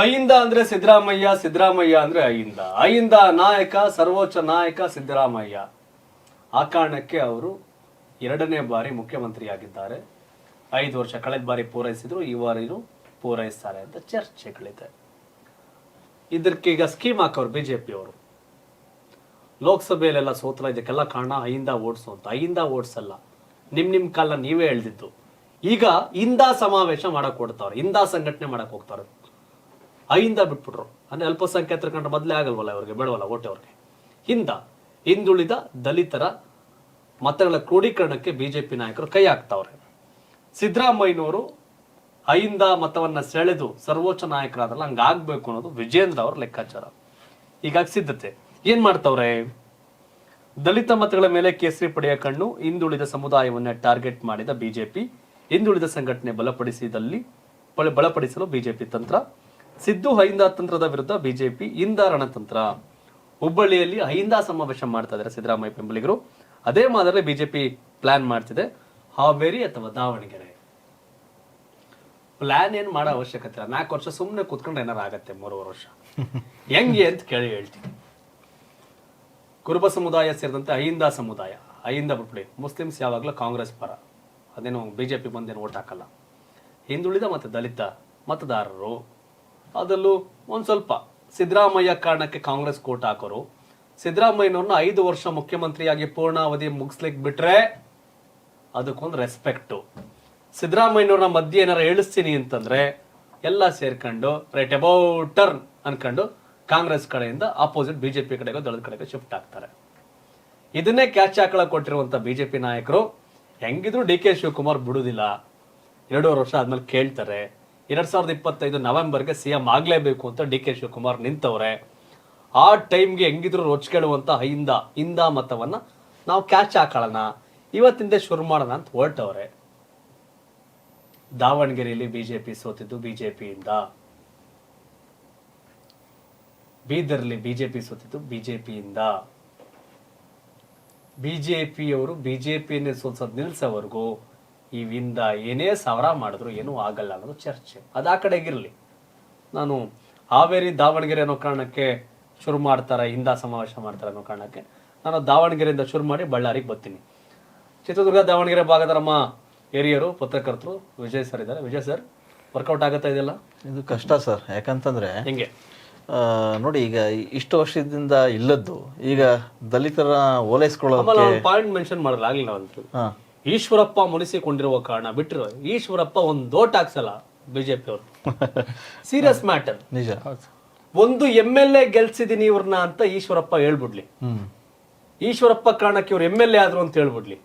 ಅಹಿಂದ ಅಂದ್ರೆ ಸಿದ್ದರಾಮಯ್ಯ ಸಿದ್ದರಾಮಯ್ಯ ಅಂದ್ರೆ ಅಹಿಂದ ಅಹಿಂದ ನಾಯಕ, ಸರ್ವೋಚ್ಚ ನಾಯಕ ಸಿದ್ದರಾಮಯ್ಯ. ಆ ಕಾರಣಕ್ಕೆ ಅವರು ಎರಡನೇ ಬಾರಿ ಮುಖ್ಯಮಂತ್ರಿಯಾಗಿದ್ದಾರೆ. ಐದು ವರ್ಷ ಕಳೆದ ಬಾರಿ ಪೂರೈಸಿದ್ರು, ಈ ಬಾರಿನೂ ಪೂರೈಸ್ತಾರೆ ಅಂತ ಚರ್ಚೆಗಳಿದೆ. ಇದಕ್ಕೆ ಈಗ ಸ್ಕೀಮ್ ಹಾಕೋರು ಬಿಜೆಪಿ ಅವರು ಲೋಕಸಭೆಯಲ್ಲೆಲ್ಲ ಸೋತಲ ಇದಕ್ಕೆಲ್ಲ ಕಾರಣ ಅಹಿಂದ ಓಡಿಸು ಅಂತ. ಅಹಿಂದ ಓಡಿಸಲ್ಲ ನಿಮ್ ನಿಮ್ ಕಾಲ ನೀವೇ ಎಳ್ದಿದ್ದು ಈಗ ಇಂದ ಸಮಾವೇಶ ಮಾಡಕ್ ಕೊಡ್ತಾವ್ರೆ ಇಂದ ಸಂಘಟನೆ ಮಾಡಕ್ ಹೋಗ್ತಾರೆ ಅಹಿಂದ ಬಿಟ್ಬಿಟ್ರು. ಅಂದ್ರೆ ಅಲ್ಪಸಂಖ್ಯಾತರ ಕಂಡ್ರೆ ಮೊದಲೇ ಆಗಲ್ವಲ್ಲ ಅವ್ರಿಗೆ ಬೇಡವಲ್ಲ ಓಟೆ ಅವ್ರಿಗೆ. ಹಿಂದ, ಹಿಂದುಳಿದ ದಲಿತರ ಮತಗಳ ಕ್ರೋಢೀಕರಣಕ್ಕೆ ಬಿಜೆಪಿ ನಾಯಕರು ಕೈ ಹಾಕ್ತಾವ್ರೆ. ಸಿದ್ದರಾಮಯ್ಯನವರು ಅಹಿಂದ ಮತವನ್ನ ಸೆಳೆದು ಸರ್ವೋಚ್ಚ ನಾಯಕರಾದ್ರಲ್ಲ ಹಂಗಾಗ್ಬೇಕು ಅನ್ನೋದು ವಿಜೇಂದ್ರ ಅವ್ರ ಲೆಕ್ಕಾಚಾರ. ಹೀಗಾಗಿ ಸಿದ್ಧತೆ. ಏನ್ ಮಾಡ್ತಾವ್ರೆ? ದಲಿತ ಮತಗಳ ಮೇಲೆ ಕೇಸರಿ ಪಡೆಯ ಕಣ್ಣು, ಹಿಂದುಳಿದ ಸಮುದಾಯವನ್ನ ಟಾರ್ಗೆಟ್ ಮಾಡಿದ ಬಿಜೆಪಿ, ಹಿಂದುಳಿದ ಸಂಘಟನೆ ಬಲಪಡಿಸಿದಲ್ಲಿ, ಬಲ- ಬಲಪಡಿಸಲು ಬಿಜೆಪಿ ತಂತ್ರ. ಸಿದ್ದು ಅಹಿಂದ ತಂತ್ರದ ವಿರುದ್ಧ ಬಿಜೆಪಿ ಇಂದ ರಣತಂತ್ರ. ಹುಬ್ಬಳ್ಳಿಯಲ್ಲಿ ಅಹಿಂದ ಸಮಾವೇಶ ಮಾಡ್ತಾ ಇದ್ದಾರೆ ಸಿದ್ದರಾಮಯ್ಯ ಬೆಂಬಲಿಗರು. ಅದೇ ಮಾದರಿ ಬಿಜೆಪಿ ಪ್ಲಾನ್ ಮಾಡ್ತಿದೆ. ಹಾವೇರಿ ಅಥವಾ ದಾವಣಗೆರೆ? ಪ್ಲಾನ್ ಏನ್ ಮಾಡೋ ಅವಶ್ಯಕತೆ ಇಲ್ಲ. ನಾಲ್ಕು ವರ್ಷ ಸುಮ್ಮನೆ ಕೂತ್ಕೊಂಡ್ರೆ ಏನಾರು ಆಗತ್ತೆ ಮೂರುವರೆ ವರ್ಷ? ಹೆಂಗೆ ಅಂತ ಕೇಳಿ ಹೇಳ್ತೀನಿ. ಕುರುಬ ಸಮುದಾಯ ಸೇರಿದಂತೆ ಅಹಿಂದ ಸಮುದಾಯ ಅಹಿಂದ ಬಿಟ್ಬಿಡಿ. ಮುಸ್ಲಿಮ್ಸ್ ಯಾವಾಗಲೂ ಕಾಂಗ್ರೆಸ್ ಪರ. ಅದೇನು ಬಿಜೆಪಿ ಬಂದೇನು ಓಟ್ ಹಾಕಲ್ಲ. ಹಿಂದುಳಿದ ಮತ್ತು ದಲಿತ ಮತದಾರರು. ಅದರಲ್ಲೂ ಒಂದು ಸ್ವಲ್ಪ. ಸಿದ್ದರಾಮಯ್ಯ ಕಾರಣಕ್ಕೆ ಕಾಂಗ್ರೆಸ್ ಕೋಟ್ ಹಾಕೋರು. ಸಿದ್ದರಾಮಯ್ಯನವ್ರನ್ನ ಐದು ವರ್ಷ ಮುಖ್ಯಮಂತ್ರಿಯಾಗಿ ಪೂರ್ಣಾವಧಿ ಮುಗಿಸ್ಲಿಕ್ಕೆ ಬಿಟ್ರೆ ಅದಕ್ಕೊಂದು ರೆಸ್ಪೆಕ್ಟು ಸಿದ್ದರಾಮಯ್ಯನವ್ರನ್ನ ಮಧ್ಯೆ ಏನಾರ ಇಳಿಸ್ತೀನಿ ಅಂತಂದ್ರೆ ಎಲ್ಲ ಸೇರ್ಕೊಂಡು ರೈಟ್ ಅಬೌಟ್ ಟರ್ನ್ ಅನ್ಕೊಂಡು ಕಾಂಗ್ರೆಸ್ ಕಡೆಯಿಂದ ಆಪೋಸಿಟ್ ಬಿಜೆಪಿ ಕಡೆಗೆ ದಳದ ಕಡೆಗೆ ಶಿಫ್ಟ್ ಆಗ್ತಾರೆ. ಇದನ್ನೇ ಕ್ಯಾಚ್ ಹಾಕಳ ಕೊಟ್ಟಿರುವಂತ ಬಿಜೆಪಿ ನಾಯಕರು, ಹೆಂಗಿದ್ರು ಡಿ ಕೆ ಶಿವಕುಮಾರ್ ಬಿಡುದಿಲ್ಲ. ಎರಡೂವರೆ ವರ್ಷ ಆದ್ಮೇಲೆ ಕೇಳ್ತಾರೆ ಎರಡ್ ಸಾವಿರದ ಇಪ್ಪತ್ತೈದು ನವೆಂಬರ್ಗೆ ಸಿ ಎಂ ಆಗಲೇಬೇಕು ಅಂತ ಡಿ ಕೆ ಶಿವಕುಮಾರ್ ನಿಂತವ್ರೆ. ಆ ಟೈಮ್ಗೆ ಹೆಂಗಿದ್ರು ರೊಚ್ಕೊಳ್ಳುವಂತ ಹಿಂದ ಹಿಂದ ಮತವನ್ನ ನಾವು ಕ್ಯಾಚ್ ಹಾಕೊಳ್ಳೋಣ. ಇವತ್ತಿಂದ ಶುರು ಮಾಡೋಣ ಅಂತ ಹೊರಟವ್ರೆ. ದಾವಣಗೆರೆಯಲ್ಲಿ ಬಿಜೆಪಿ ಸೋತಿದ್ದು ಬಿಜೆಪಿಯಿಂದ. ಬೀದರ್ಲಿ ಬಿಜೆಪಿ ಸೋತಿದ್ದು ಬಿಜೆಪಿಯಿಂದ. ಬಿಜೆಪಿಯವರು ಬಿಜೆಪಿಯನ್ನೇ ಸೋಲ್ಸೋದು ನಿಲ್ಸೋವರೆಗೂ. ಇವಿಂದ ಏನೇ ಸಾವಿರ ಮಾಡಿದ್ರು ಏನೂ ಆಗಲ್ಲ ಅನ್ನೋದು ಚರ್ಚೆ. ಅದು ಆ ಕಡೆಗಿರಲಿ ನಾನು ಹಾವೇರಿ ದಾವಣಗೆರೆ ಅನ್ನೋ ಕಾರಣಕ್ಕೆ ಶುರು ಮಾಡ್ತಾರೆ ಹಿಂದ ಸಮಾವೇಶ ಮಾಡ್ತಾರೆ ಅನ್ನೋ ಕಾರಣಕ್ಕೆ ನಾನು ದಾವಣಗೆರೆಯಿಂದ ಶುರು ಮಾಡಿ ಬಳ್ಳಾರಿಗೆ ಬರ್ತೀನಿ. ಚಿತ್ರದುರ್ಗ ದಾವಣಗೆರೆ ಭಾಗದ ನಮ್ಮ ಹಿರಿಯರು ಪತ್ರಕರ್ತರು ವಿಜಯ್ ಸರ್ ಇದ್ದಾರೆ. ವಿಜಯ್ ಸರ್ ವರ್ಕೌಟ್ ಆಗುತ್ತಾ ಇದೆಯಲ್ಲ ಇದು ಕಷ್ಟ ಸರ್. ಯಾಕಂತಂದ್ರೆ ಹಿಂಗೆ? ಆ, ನೋಡಿ ಈಗ ಇಷ್ಟು ವರ್ಷದಿಂದ ಇಲ್ಲದ್ದು ಈಗ ದಲಿತರ ಓಲೈಸ್ಕೊಳ್ಳೋ ಪಾಯಿಂಟ್ ಮೆನ್ಷನ್ ಮಾಡಲ್ಲ ಆಗಲಿಲ್ಲ ಅಂತ ಹಾ. ಈಶ್ವರಪ್ಪ ಮುನಿಸಿಕೊಂಡಿರುವ ಕಾರಣ ಬಿಟ್ಟರು ಈಶ್ವರಪ್ಪ ಒಂದು ದೋಟ್ ಹಾಕ್ಸಲ್ಲ ಬಿಜೆಪಿ ಅವರು. ಸೀರಿಯಸ್ ಮ್ಯಾಟರ್ ನಿಜ. ಒಂದು ಎಂ ಎಲ್ ಎ ಗೆಲ್ಸಿದೀನಿ ಇವ್ರನ್ನ ಅಂತ ಈಶ್ವರಪ್ಪ ಹೇಳ್ಬಿಡ್ಲಿ. ಈಶ್ವರಪ್ಪ ಕಾರಣಕ್ಕೆ ಇವ್ರು ಎಂ ಎಲ್ ಎ ಆದ್ರು ಅಂತ ಹೇಳ್ಬಿಡ್ಲಿ.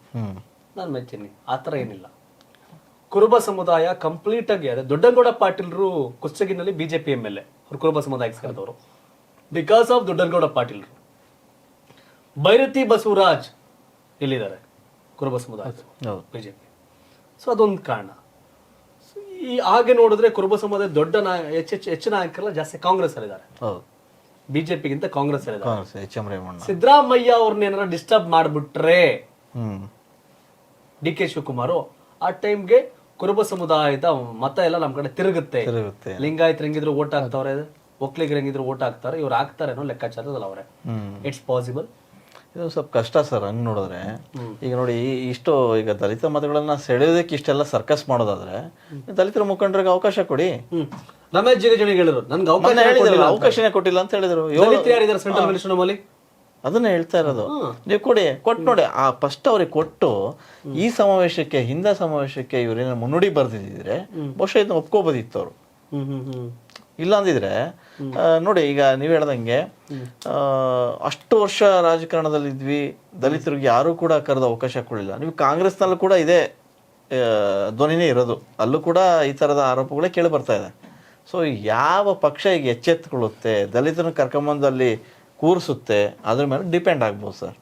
ನಾನು ಮೆಚ್ಚಿನಿ. ಆ ಥರ ಏನಿಲ್ಲ. ಕುರುಬ ಸಮುದಾಯ ಕಂಪ್ಲೀಟ್ ಆಗಿ ಅದೇ ದೊಡ್ಡನಗೌಡ ಪಾಟೀಲ್ರು ಕುಷ್ಟಗಿನಲ್ಲಿ ಬಿಜೆಪಿ ಎಂ ಎಲ್ ಎ. ಅವ್ರು ಕುರುಬ ಸಮುದಾಯಕ್ಕೆ ಸೇರಿದವರು. ಬಿಕಾಸ್ ಆಫ್ ದೊಡ್ಡಗೌಡ ಪಾಟೀಲ್ರು. ಭೈರತಿ ಬಸವರಾಜ್ ಇಲ್ಲಿದ್ದಾರೆ ಕುರುಬ ಸಮುದಾಯ ಬಿಜೆಪಿ. ಸೊ ಅದೊಂದು ಕಾರಣ. ಈ ಹಾಗೆ ನೋಡಿದ್ರೆ ಕುರುಬ ಸಮುದಾಯ ದೊಡ್ಡ ನಾಯ ಹೆಚ್ಚು ಹೆಚ್ಚು ನಾಯಕರೆಲ್ಲ ಜಾಸ್ತಿ ಕಾಂಗ್ರೆಸ್ ಅಲ್ಲಿದ್ದಾರೆ ಬಿಜೆಪಿಗಿಂತ ಕಾಂಗ್ರೆಸ್ ಸಿದ್ದರಾಮಯ್ಯ ಅವ್ರನ್ನ ಏನಾರ ಡಿಸ್ಟರ್ಬ್ ಮಾಡಿಬಿಟ್ರೆ ಡಿ ಕೆ ಶಿವಕುಮಾರ್ ಆ ಟೈಮ್ಗೆ ಕುರುಬ ಸಮುದಾಯದ ಮತ ಎಲ್ಲ ನಮ್ ಕಡೆ ತಿರುಗುತ್ತೆ. ಲಿಂಗಾಯತ್ ಹೆಂಗಿದ್ರು ಓಟ್ ಹಾಕ್ತಾವ್ರೆ ಒಕ್ಲಿಗರು ಹೆಂಗಿದ್ರು ಓಟ್ ಹಾಕ್ತಾರೆ ಇವ್ರು ಹಾಕ್ತಾರೆ ಅನ್ನೋ ಲೆಕ್ಕಾಚಾರದಲ್ಲ ಅವ್ರೆ. ಇಟ್ಸ್ ಪಾಸಿಬಲ್ ಇದು ಸ್ವಲ್ಪ ಕಷ್ಟ ಸರ್ ಹಂಗೆ ನೋಡಿದ್ರೆ. ಈಗ ನೋಡಿ ಇಷ್ಟು ಈಗ ದಲಿತ ಮತಗಳನ್ನ ಸೆಳೆಯೋದಕ್ಕೆ ಇಷ್ಟೆಲ್ಲ ಸರ್ಕಸ್ ಮಾಡೋದಾದ್ರೆ ದಲಿತರ ಮುಖಂಡರಿಗೆ ಅವಕಾಶ ಕೊಡಿ. ರಮೇಶ್ ಜಿಗಜಿಣಿ ಹೇಳಿದ್ರು ನನ್ಗೆ ಅವಕಾಶ ಹೇಳಿದ್ರಲ್ಲ, ಅವಕಾಶನೇ ಕೊಟ್ಟಿಲ್ಲ ಅಂತ ಹೇಳಿದ್ರು. ಯಾರಿದ್ದಾರೆ ಸೆಂಟ್ರಲ್ ಅದನ್ನ ಹೇಳ್ತಾ ಇರೋದು. ನೀವು ಕೊಡಿ ಕೊಟ್ಟು ನೋಡಿ. ಆ ಫಸ್ಟ್ ಅವ್ರಿಗೆ ಕೊಟ್ಟು ಈ ಸಮಾವೇಶಕ್ಕೆ ಹಿಂದ ಸಮಾವೇಶಕ್ಕೆ ಇವ್ರೇನ ಮುನ್ನುಡಿ ಬರ್ದಿದ್ರೆ ಬಹುಶಃ ಇದನ್ನ ಒಪ್ಕೋಬೋದಿತ್ತು ಅವರು ಇಲ್ಲ ಅಂದಿದ್ರೆ ನೋಡಿ ಈಗ ನೀವು ಹೇಳ್ದಂಗೆ ಅಷ್ಟು ವರ್ಷ ರಾಜಕಾರಣದಲ್ಲಿ ಇದ್ವಿ ದಲಿತರಿಗೆ ಯಾರು ಕೂಡ ಕರೆದ ಅವಕಾಶ ಕೊಡಲಿಲ್ಲ. ನೀವು ಕಾಂಗ್ರೆಸ್ನಲ್ಲೂ ಕೂಡ ಇದೇ ಧ್ವನಿನೇ ಇರೋದು. ಅಲ್ಲೂ ಕೂಡ ಈ ಥರದ ಆರೋಪಗಳೇ ಕೇಳಿ ಬರ್ತಾ ಇದೆ. ಸೊ ಯಾವ ಪಕ್ಷ ಈಗ ಎಚ್ಚೆತ್ತುಕೊಳ್ಳುತ್ತೆ ದಲಿತರನ್ನು ಕರ್ಕೊಂಬಂದಲ್ಲಿ ಕೂರಿಸುತ್ತೆ ಅದ್ರ ಮೇಲೆ ಡಿಪೆಂಡ್ ಆಗ್ಬೋದು ಸರ್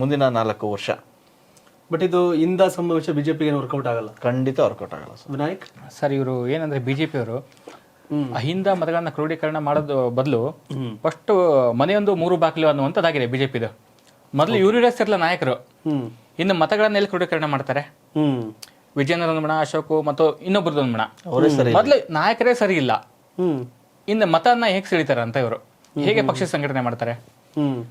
ಮುಂದಿನ ನಾಲ್ಕು ವರ್ಷ. ಬಟ್ ಇದು ಇಂದ ಸಮಾವೇಶ ಬಿಜೆಪಿಗೆ ವರ್ಕೌಟ್ ಆಗಲ್ಲ. ಖಂಡಿತ ವರ್ಕೌಟ್ ಆಗಲ್ಲ ಸರ್. ವಿನಾಯಕ್? ಸರ್ ಇವರು ಏನಂದ್ರೆ ಬಿಜೆಪಿ ಅವರು ಹ್ಮ್. ಅಹಿಂದ ಮತಗಳನ್ನ ಕ್ರೋಢೀಕರಣ ಮಾಡೋದು ಬದಲು. ಫಸ್ಟ್ ಮನೆಯೊಂದು ಮೂರು ಬಾಕಲು ಅನ್ನುವಂಥದ್ದಾಗಿದೆ ಬಿಜೆಪಿದು. ಮೊದಲು ಇವರು ಇರಲ್ಲ ನಾಯಕರು. ಇನ್ನು ಮತಗಳನ್ನ ಎಲ್ಲಿ ಕ್ರೋಢೀಕರಣ ಮಾಡ್ತಾರೆ ವಿಜಯೇಂದ್ರ ಬಣ ಅಶೋಕ್ ಮತ್ತು ಇನ್ನೊಬ್ಬರದ್ದು ಮಣ. ಮೊದಲು ನಾಯಕರೇ ಸರಿ ಇಲ್ಲ. ಇನ್ನು ಮತನ ಹೇಗೆ ಸೆಳಿತಾರೆ ಅಂತ ಇವರು? ಹೇಗೆ ಪಕ್ಷ ಸಂಘಟನೆ ಮಾಡ್ತಾರೆ?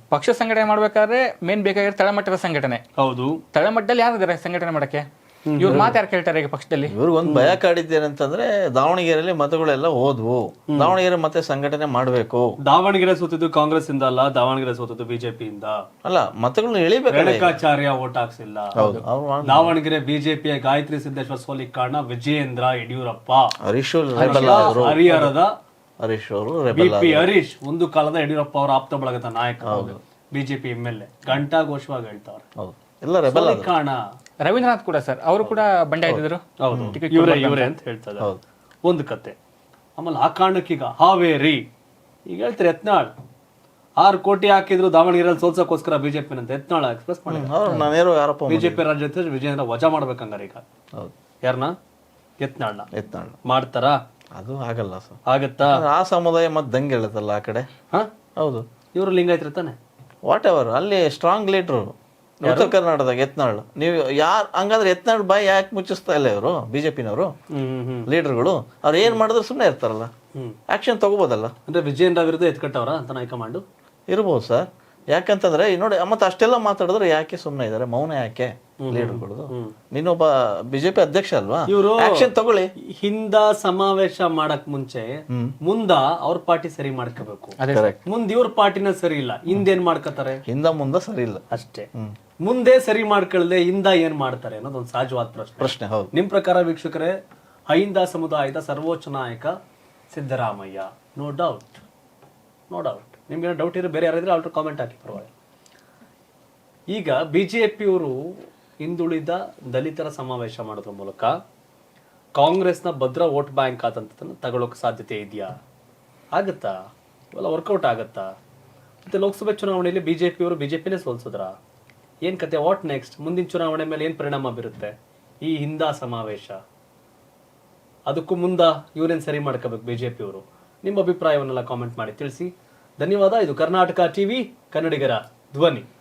ಪಕ್ಷ ಸಂಘಟನೆ ಮಾಡ್ಬೇಕಾದ್ರೆ ಮೇನ್ ಬೇಕಾಗಿರೋ ತಳಮಟ್ಟದ ಸಂಘಟನೆ. ಹೌದು. ತಳಮಟ್ಟದಲ್ಲಿ ಯಾರಿದ್ದಾರೆ ಸಂಘಟನೆ ಮಾಡಕ್ಕೆ? ಇವ್ರ ಮಾತು ಯಾರು ಕೇಳ್ತಾರೆ ಈಗ ಪಕ್ಷದಲ್ಲಿ. ಇವ್ರಿಗೊಂದು ಭಯ ಕಾಡಿದ್ದೇನಂತಂದ್ರೆ ದಾವಣಗೆರೆಯಲ್ಲಿ ಮತಗಳೆಲ್ಲ ಹೋದ್ವು. ದಾವಣಗೆರೆ ಮತ್ತೆ ಸಂಘಟನೆ ಮಾಡಬೇಕು. ದಾವಣಗೆರೆ ಸೋತಿದ್ದು ಕಾಂಗ್ರೆಸ್ ಇಂದ ಅಲ್ಲ ದಾವಣಗೆರೆ ಸೋತದ್ದು ಬಿಜೆಪಿ ಇಂದ ಅಲ್ಲ ಮತಗಳನ್ನ ಎಳಿಬೇಕು ರೇಣುಕಾಚಾರ್ಯ ಓಟ್ ಹಾಕ್ಸಿಲ್ಲ. ಹೌದು. ಅವ್ರು ಮಾಡ್- ದಾವಣಗೆರೆ ಬಿಜೆಪಿಯ ಗಾಯತ್ರಿ ಸಿದ್ದೇಶ್ವರ ಸೋಲಿಗೆ ಕಾರಣ ವಿಜಯೇಂದ್ರ ಯಡಿಯೂರಪ್ಪ. ಹರೀಶ್ ಅವರು ರೆಬಲ್ ಆದ್ರು ಹರಿಹರದ ಹರೀಶ್ ಅವರು ಬಿ ರೆಬಲ್ ಪಿ ಹರೀಶ್ ಒಂದು ಕಾಲದ ಯಡಿಯೂರಪ್ಪ ಅವರ ಆಪ್ತ ಬಳಗದ ನಾಯಕ. BJP M L A. ಘಂಟಾಘೋಷವಾಗಿ ಹೇಳ್ತಾವ್ರೆ. ಹೌದು. ಎಲ್ಲ ರೆಬಲ್ ಕಾಣ ರವೀಂದ್ರನಾಥ್ ಕೂಡ ಸರ್ ಅವರು ಕೂಡ ಬಂಡೆ ಇದ್ದಿದ್ರು ಹೌದು. ಇವರೇ ಇವರೇ ಅಂತ. ಹೇಳ್ತಾರೆ. ಇದ್ದಾರೆ ಒಂದು ಕತೆ. ಆಮೇಲೆ ಆ ಕಾರಣಕ್ಕೀಗ ಹಾವೇರಿ. ಈಗ ಹೇಳ್ತಾರೆ ಯತ್ನಾಳ್. ಆರು ಕೋಟಿ ಹಾಕಿದ್ರು ದಾವಣಗೆರೆಯಲ್ಲಿ ಸೋಲ್ಸಕ್ಕೋಸ್ಕರ ಬಿಜೆಪಿ ಅಂತ ಯತ್ನಾಳ್ ಎಕ್ಸ್ಪ್ರೆಸ್ ಮಾಡಿ ನಾನೇರೋ ಯಾರಪ್ಪ. ಬಿಜೆಪಿ ರಾಜ್ಯಾಧ್ಯಕ್ಷ ವಿಜಯೇಂದ್ರ ವಜಾ ಮಾಡ್ಬೇಕಂಗಾರ ಈಗ. ಹೌದು. ಯಾರನ್ನ ಯತ್ನಾಳ್ನ. ಎತ್ನಾಳ್ ಮಾಡ್ತಾರಾ? ಅದು ಆಗಲ್ಲ ಸರ್. ಆಗತ್ತಾ? ಆ ಸಮುದಾಯ ಮತ್ತೆ ದಂಗೆ ಹೇಳುತ್ತಲ್ಲ ಆ ಕಡೆ. ಹಾ? ಹೌದು. ಇವರು ಲಿಂಗಾಯತ್ರಿ ತಾನೆ? ವಾಟ್ ಎವರ್ ಅಲ್ಲಿ ಸ್ಟ್ರಾಂಗ್ ಲೀಡ್ರು ಉತ್ತರ ಕರ್ನಾಟಕದಾಗ ಯತ್ನಾಳ್. ನೀವು ಯಾರು ಹಂಗಂದ್ರೆ ಯತ್ನಾಳ್ ಬಾಯಿ ಯಾಕೆ ಮುಚ್ಚಿಸ್ತಾ ಇಲ್ಲ ಇವರು? ಬಿಜೆಪಿನವರು ಲೀಡರ್ಗಳು. ಅವ್ರು ಏನ್ ಮಾಡಿದ್ರು ಸುಮ್ಮನೆ ಇರ್ತಾರಲ್ಲ. ಆಕ್ಷನ್ ತಗೋಬೋದಲ್ಲ. ಅಂದ್ರೆ ವಿಜಯನ್ ವಿರುದ್ಧ ಎತ್ಕಟ್ಟವ್ರ ಅಂತ ಹೈಕಮಾಂಡ್? ಇರ್ಬೋದು ಸರ್. ಯಾಕಂತಂದ್ರೆ ಈ ನೋಡಿ ಮತ್ತೆ ಅಷ್ಟೆಲ್ಲ ಮಾತಾಡಿದ್ರೆ ಯಾಕೆ ಸುಮ್ಮನೆ ಇದಾರೆ? ಮೌನ ಯಾಕೆ ಲೀಡರ್ಗಳು ನೀನೊಬ್ಬ ಬಿಜೆಪಿ ಅಧ್ಯಕ್ಷ ಅಲ್ವಾ? ಇವರು ಆಕ್ಷನ್ ತಗೊಳ್ಳಿ. ಹಿಂದ ಸಮಾವೇಶ ಮಾಡಕ್ ಮುಂಚೆ ಮುಂದ ಅವ್ರ ಪಾರ್ಟಿ ಸರಿ ಮಾಡ್ಕೋಬೇಕು. ಮುಂದ್ ಇವ್ರ ಪಾರ್ಟಿನ ಸರಿ ಇಲ್ಲ. ಹಿಂದೇನ್ ಮಾಡ್ಕೋತಾರೆ? ಹಿಂದ ಮುಂದ ಸರಿ ಇಲ್ಲ. ಅಷ್ಟೇ. ಮುಂದೆ ಸರಿ ಮಾಡ್ಕೊಳ್ದೆ ಹಿಂದ ಏನ್ ಮಾಡ್ತಾರೆ ಅನ್ನೋದು ಒಂದು ಸಹಜವಾದ ಪ್ರಶ್ನೆ. ಪ್ರಶ್ನೆ ಹೌದು. ನಿಮ್ ಪ್ರಕಾರ ವೀಕ್ಷಕರೇ ಅಹಿಂದ ಸಮುದಾಯದ ಸರ್ವೋಚ್ಚ ನಾಯಕ Siddaramaiah? No doubt no doubt ನಿಮ್ಗೆ ಡೌಟ್ ಇರೋ ಬೇರೆ ಯಾರಿದ್ರೆ ಅವ್ರ ಕಾಮೆಂಟ್ ಹಾಕಿ, ಪರವಾಗಿಲ್ಲ. ಈಗ ಬಿ ಜೆ ಪಿಯವರು ಹಿಂದುಳಿದ ದಲಿತರ ಸಮಾವೇಶ ಮಾಡೋದ್ರ ಮೂಲಕ ಕಾಂಗ್ರೆಸ್ನ ಭದ್ರ ವೋಟ್ ಬ್ಯಾಂಕ್ ಆದಂಥದ್ದನ್ನು ತಗೊಳ್ಳೋಕೆ ಸಾಧ್ಯತೆ ಇದೆಯಾ? ಆಗುತ್ತಾ? ಇವೆಲ್ಲ ವರ್ಕೌಟ್ ಆಗುತ್ತಾ? ಮತ್ತೆ ಲೋಕಸಭೆ ಚುನಾವಣೆಯಲ್ಲಿ ಬಿ ಜೆ ಪಿಯವರು ಬಿ ಜೆ ಪಿನೇ ಸೋಲ್ಸಿದ್ರ? ಏನು ಕತೆ? ವಾಟ್ ನೆಕ್ಸ್ಟ್ ಮುಂದಿನ ಚುನಾವಣೆ ಮೇಲೆ ಏನು ಪರಿಣಾಮ ಬೀರುತ್ತೆ? ಈ ಹಿಂದ ಸಮಾವೇಶ. ಅದಕ್ಕೂ ಮುಂದ ಇವ್ರೇನ್ ಸರಿ ಮಾಡ್ಕೋಬೇಕು ಬಿ ಜೆ ಪಿಯವರು ನಿಮ್ಮ ಅಭಿಪ್ರಾಯವನ್ನೆಲ್ಲ ಕಾಮೆಂಟ್ ಮಾಡಿ ತಿಳಿಸಿ. ಧನ್ಯವಾದ. ಇದು ಕರ್ನಾಟಕ ಟಿವಿ ಕನ್ನಡಿಗರ ಧ್ವನಿ.